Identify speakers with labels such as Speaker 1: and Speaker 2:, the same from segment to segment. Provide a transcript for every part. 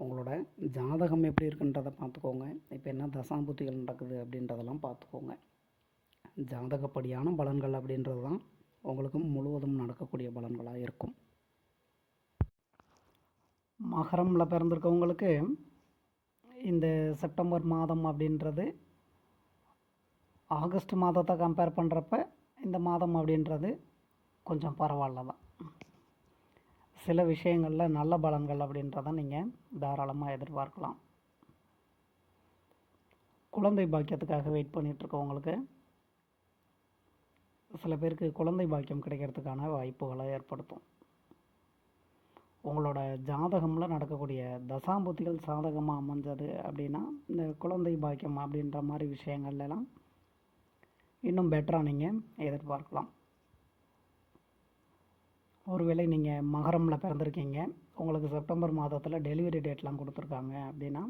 Speaker 1: உங்களோட ஜாதகம் எப்படி இருக்குன்றதை பார்த்துக்கோங்க. இப்போ என்ன தசாம்புத்திகள் நடக்குது அப்படின்றதெல்லாம் பார்த்துக்கோங்க. ஜாதகப்படியான பலன்கள் அப்படின்றது தான் உங்களுக்கு முழுவதும் நடக்கக்கூடிய பலன்களாக இருக்கும். மகரமில் பிறந்திருக்கவங்களுக்கு இந்த செப்டம்பர் மாதம் அப்படின்றது ஆகஸ்ட் மாதத்தை கம்பேர் பண்ணுறப்ப இந்த மாதம் அப்படின்றது கொஞ்சம் பரவாயில்ல தான் சில விஷயங்களில் நல்ல பலன்கள் அப்படின்றத நீங்கள் தாராளமாக எதிர்பார்க்கலாம். குழந்தை பாக்கியத்துக்காக வெயிட் பண்ணிகிட்ருக்கவங்களுக்கு சில பேருக்கு குழந்தை பாக்கியம் கிடைக்கிறதுக்கான வாய்ப்புகளை ஏற்படுத்தும். உங்களோட ஜாதகமில் நடக்கக்கூடிய தசாம்புத்திகள் சாதகமாக அமைஞ்சது அப்படின்னா இந்த குழந்தை பாக்கியம் அப்படின்ற மாதிரி விஷயங்கள்லாம் இன்னும் பெட்டராக நீங்கள் எதிர்பார்க்கலாம். ஒருவேளை நீங்கள் மகரமில் பிறந்திருக்கீங்க. உங்களுக்கு செப்டம்பர் மாதத்தில் டெலிவரி டேட்லாம் கொடுத்துருக்காங்க அப்படின்னா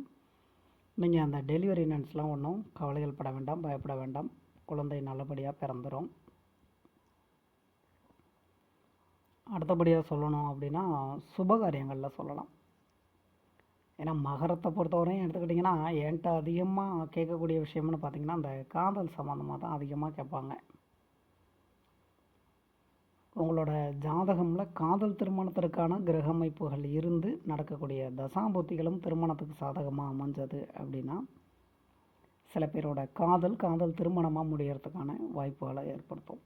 Speaker 1: நீங்கள் அந்த டெலிவரி நன்ஸ்லாம் ஒன்றும் கவலைகள் பட வேண்டாம் பயப்பட வேண்டாம். குழந்தை நல்லபடியாக பிறந்துடும் அடுத்தபடியாக சொல்லணும் அப்படின்னா சுபகாரியங்களில் சொல்லலாம். ஏன்னா மகரத்தை பொறுத்தவரையும் எடுத்துக்கிட்டிங்கன்னா என்கிட்ட அதிகமாக கேட்கக்கூடிய விஷயம்னு பார்த்தீங்கன்னா அந்த காதல் சம்மந்தமாக தான் அதிகமாக கேட்பாங்க. உங்களோட ஜாதகமில் காதல் திருமணத்திற்கான கிரக அமைப்புகள் இருந்து நடக்கக்கூடிய தசாபுத்திகளும் திருமணத்துக்கு சாதகமாக அமைஞ்சது அப்படின்னா சில பேரோட காதல் காதல் திருமணமாக முடியறதுக்கான வாய்ப்புகளை ஏற்படுத்தும்.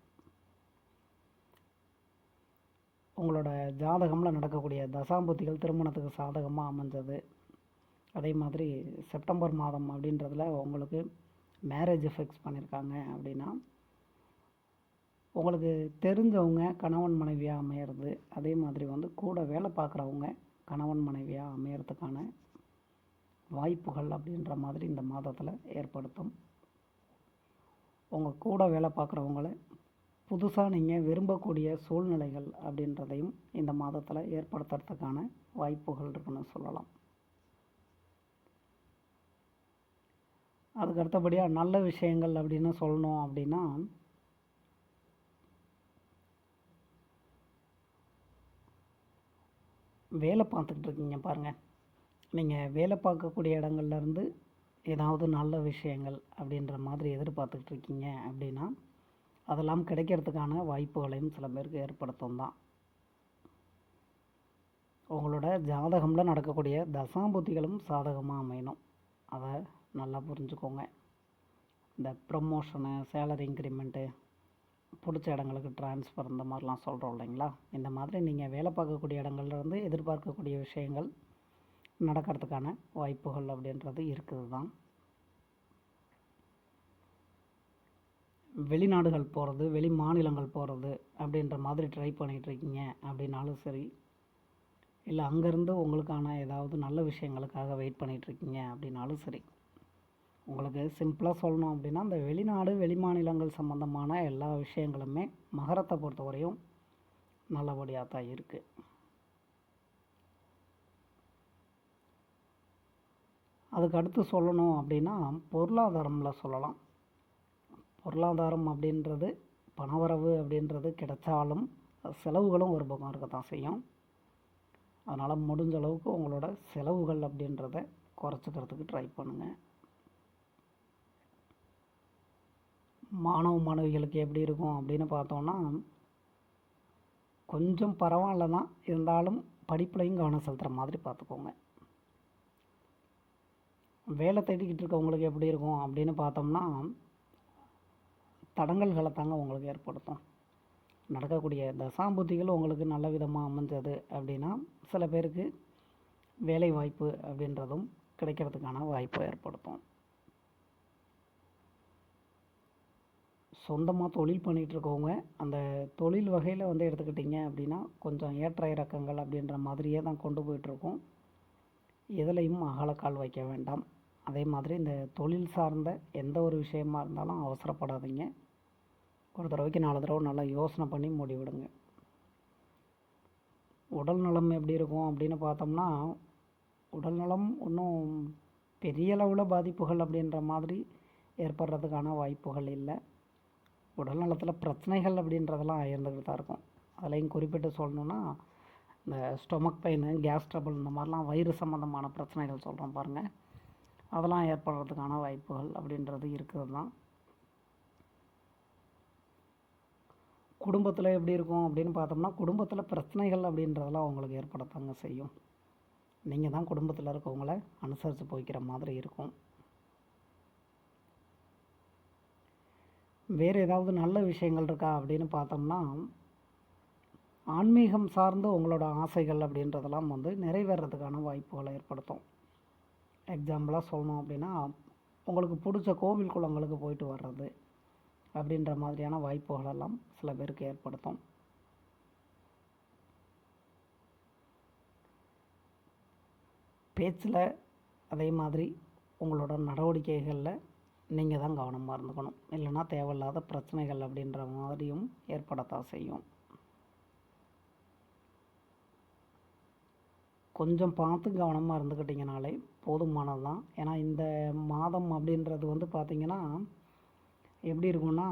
Speaker 1: உங்களோட ஜாதகமில் நடக்கக்கூடிய தசாம்புத்திகள் திருமணத்துக்கு சாதகமாக அமைஞ்சது. அதே மாதிரி செப்டம்பர் மாதம் அப்படின்றதுல உங்களுக்கு மேரேஜ் ஃபிக்ஸ் பண்ணியிருக்காங்க அப்படின்னா உங்களுக்கு தெரிஞ்சவங்க கணவன் மனைவியாக அமையிறது அதே மாதிரி வந்து கூட வேலை பார்க்குறவங்க கணவன் மனைவியாக அமையறதுக்கான வாய்ப்புகள் அப்படின்ற மாதிரி இந்த மாதத்தில் ஏற்படுத்தும். உங்கள் கூட வேலை பார்க்குறவங்கள புதுசாக நீங்கள் விரும்பக்கூடிய சூழ்நிலைகள் அப்படின்றதையும் இந்த மாதத்தில் ஏற்படுத்துறதுக்கான வாய்ப்புகள் இருக்குன்னு சொல்லலாம். அதுக்கு அடுத்தபடியாக நல்ல விஷயங்கள் அப்படின்னு சொல்லணும் அப்படின்னா வேலை பார்த்துக்கிட்டு இருக்கீங்க பாருங்கள் நீங்கள் வேலை பார்க்கக்கூடிய இடங்கள்லேருந்து ஏதாவது நல்ல விஷயங்கள் அப்படின்ற மாதிரி எதிர்பார்த்துக்கிட்டு இருக்கீங்க அப்படின்னா அதெல்லாம் கிடைக்கிறதுக்கான வாய்ப்புகளையும் சில பேருக்கு ஏற்படுத்தும் தான். உங்களோட ஜாதகமில் நடக்கக்கூடிய தசாம்புத்திகளும் சாதகமாக அமையணும். அதை நல்லா புரிஞ்சுக்கோங்க. இந்த ப்ரமோஷனு சேலரி இன்க்ரிமெண்ட்டு பிடிச்ச இடங்களுக்கு ட்ரான்ஸ்ஃபர் இந்த மாதிரிலாம் சொல்கிறோம் இல்லைங்களா? இந்த மாதிரி நீங்கள் வேலை பார்க்கக்கூடிய இடங்கள்லேருந்து எதிர்பார்க்கக்கூடிய விஷயங்கள் நடக்கிறதுக்கான வாய்ப்புகள் அப்படின்றது இருக்குது தான். வெளிநாடுகள் போகிறது வெளி மாநிலங்கள் போகிறது அப்படின்ற மாதிரி ட்ரை பண்ணிகிட்ருக்கீங்க அப்படின்னாலும் சரி இல்லை அங்கேருந்து உங்களுக்கான ஏதாவது நல்ல விஷயங்களுக்காக வெயிட் பண்ணிகிட்ருக்கீங்க அப்படின்னாலும் சரி உங்களுக்கு சிம்பிளாக சொல்லணும் அப்படின்னா இந்த வெளிநாடு வெளிமாநிலங்கள் சம்மந்தமான எல்லா விஷயங்களுமே மகரத்தை பொறுத்தவரையும் நல்லபடியாக தான் இருக்குது அதுக்கு அடுத்து சொல்லணும் அப்படின்னா பொருளாதாரமில் சொல்லலாம். பொருளாதாரம் அப்படின்றது பணவரவு அப்படின்றது கிடைச்சாலும் செலவுகளும் ஒரு பக்கம் இருக்க தான் செய்யும். அதனால் முடிஞ்ச அளவுக்கு உங்களோட செலவுகள் அப்படின்றத குறைச்சிக்கிறதுக்கு ட்ரை பண்ணுங்கள் மாணவ மாணவிகளுக்கு எப்படி இருக்கும் அப்படின்னு பார்த்தோன்னா கொஞ்சம் பரவாயில்ல தான். இருந்தாலும் படிப்புலையும் கவனம் செலுத்துகிற மாதிரி பார்த்துக்கோங்க. வேலை தேடிக்கிட்டு இருக்கவங்களுக்கு எப்படி இருக்கும் அப்படின்னு பார்த்தோம்னா தடங்கல்களை தாங்க உங்களுக்கு ஏற்படுத்தும். நடக்கக்கூடிய தசாம்புத்திகள் உங்களுக்கு நல்ல விதமாக அமைஞ்சது அப்படின்னா சில பேருக்கு வேலை வாய்ப்பு அப்படின்றதும் கிடைக்கிறதுக்கான வாய்ப்பை ஏற்படுத்தும். சொந்தமாக தொழில் பண்ணிகிட்ருக்கவங்க அந்த தொழில் வகையில் வந்து எடுத்துக்கிட்டிங்க அப்படின்னா கொஞ்சம் ஏற்ற இறக்கங்கள் அப்படின்ற மாதிரியே தான் கொண்டு போயிட்டுருக்கோம் எதுலேயும் அகலக்கால் வைக்க வேண்டாம். அதே மாதிரி இந்த தொழில் சார்ந்த எந்த ஒரு விஷயமா இருந்தாலும் அவசரப்படாதீங்க. ஒரு தடவைக்கு நாலு தடவை நல்லா யோசனை பண்ணி முடிவிடுங்க. உடல் நலம் எப்படி இருக்கும் அப்படின்னு பார்த்தோம்னா உடல் நலம் ஒன்றும் பெரிய அளவில் பாதிப்புகள் அப்படின்ற மாதிரி ஏற்படுறதுக்கான வாய்ப்புகள் இல்லை. உடல் நலத்தில் பிரச்சனைகள் அப்படின்றதெல்லாம் இருந்துக்கிட்டு தான் இருக்கும். அதுலேயும் குறிப்பிட்டு சொல்லணுன்னா இந்த ஸ்டொமக் பெயின் கேஸ் ட்ரபிள் இந்த மாதிரிலாம் வயிறு சம்மந்தமான பிரச்சனைகள் சொல்கிறோம் பாருங்கள் அதெல்லாம் ஏற்படுறதுக்கான வாய்ப்புகள் அப்படின்றது இருக்கிறது தான். குடும்பத்தில் எப்படி இருக்கும் அப்படின்னு பார்த்தோம்னா குடும்பத்தில் பிரச்சனைகள் அப்படின்றதெல்லாம் உங்களுக்கு ஏற்படத்தாங்க செய்யும். நீங்கள் தான் குடும்பத்தில் இருக்கவங்கள அனுசரித்து போய்க்கிற மாதிரி இருக்கும். வேறு ஏதாவது நல்ல விஷயங்கள் இருக்கா அப்படின்னு பார்த்தோம்னா ஆன்மீகம் சார்ந்த உங்களோட ஆசைகள் அப்படின்றதெல்லாம் வந்து நிறைவேறதுக்கான வாய்ப்புகளை ஏற்படுத்தும். எக்ஸாம்பிளாக சொல்லணும் அப்படின்னா உங்களுக்கு பிடிச்ச கோவில் குளங்களுக்கு போயிட்டு வர்றது அப்படின்ற மாதிரியான வாய்ப்புகளெல்லாம் சில பேருக்கு ஏற்படுத்தும். பேச்சில் அதே மாதிரி உங்களோட நடவடிக்கைகளில் நீங்கள் தான் கவனமாக இருந்துக்கணும். இல்லைன்னா தேவையில்லாத பிரச்சனைகள் அப்படின்ற மாதிரியும் ஏற்படத்தான் செய்யும். கொஞ்சம் பார்த்து கவனமாக இருந்துக்கிட்டிங்கனாலே போதுமானது தான். ஏன்னா இந்த மாதம் அப்படின்றது வந்து பார்த்திங்கன்னா எப்படி இருக்கும்னா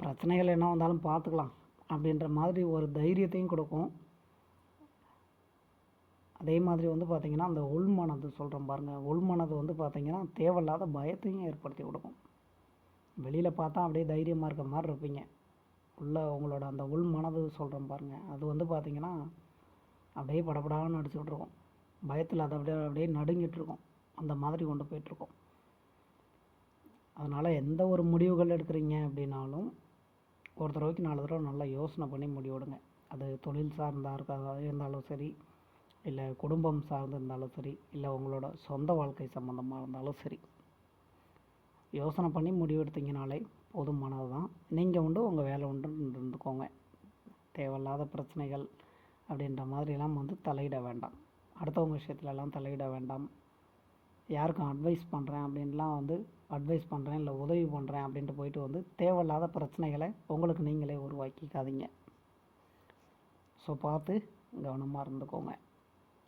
Speaker 1: பிரச்சனைகள் என்ன வந்தாலும் பார்த்துக்கலாம் அப்படின்ற மாதிரி ஒரு தைரியத்தையும் கொடுக்கும். அதே மாதிரி வந்து பார்த்திங்கன்னா அந்த உள்மனது சொல்கிறோம் பாருங்கள் உள்மனது வந்து பார்த்திங்கன்னா தேவையில்லாத பயத்தையும் ஏற்படுத்தி கொடுக்கும். வெளியில் பார்த்தா அப்படியே தைரியமாக இருக்க மாதிரி இருப்பீங்க. உள்ள உங்களோட அந்த உள் மனது சொல்கிறோம் பாருங்கள் அது வந்து பார்த்திங்கன்னா அப்படியே படபடான்னு அடிச்சுக்கிட்டு இருக்கும். பயத்தில் அதை அப்படியே அப்படியே நடுங்கிட்டு இருக்கும். அந்த மாதிரி கொண்டு போயிட்டுருக்கோம் அதனால் எந்த ஒரு முடிவுகள் எடுக்கிறீங்க அப்படின்னாலும் ஒரு தடவைக்கு நாலு தடவை நல்லா யோசனை பண்ணி முடிவெடுங்க அது தொழில் சார்ந்தா இருக்கா இருந்தாலும் சரி இல்லை குடும்பம் சார்ந்து இருந்தாலும் சரி இல்லை உங்களோட சொந்த வாழ்க்கை சம்மந்தமாக இருந்தாலும் சரி. யோசனை பண்ணி முடிவெடுத்தீங்கனாலே போதுமானது தான். நீங்கள் உண்டு உங்கள் வேலை உண்டு இருந்துக்கோங்க. தேவையில்லாத பிரச்சனைகள் அப்படின்ற மாதிரிலாம் வந்து தலையிட வேண்டாம். அடுத்தவங்க விஷயத்துலலாம் தலையிட வேண்டாம். யாருக்கும் அட்வைஸ் பண்ணுறேன் அப்படின்லாம் வந்து அட்வைஸ் பண்ணுறேன் இல்லை உதவி பண்ணுறேன் அப்படின்ட்டு போயிட்டு வந்து தேவையில்லாத பிரச்சனைகளை உங்களுக்கு நீங்களே உருவாக்கிக்காதீங்க. ஸோ பார்த்து கவனமாக இருந்துக்கோங்க.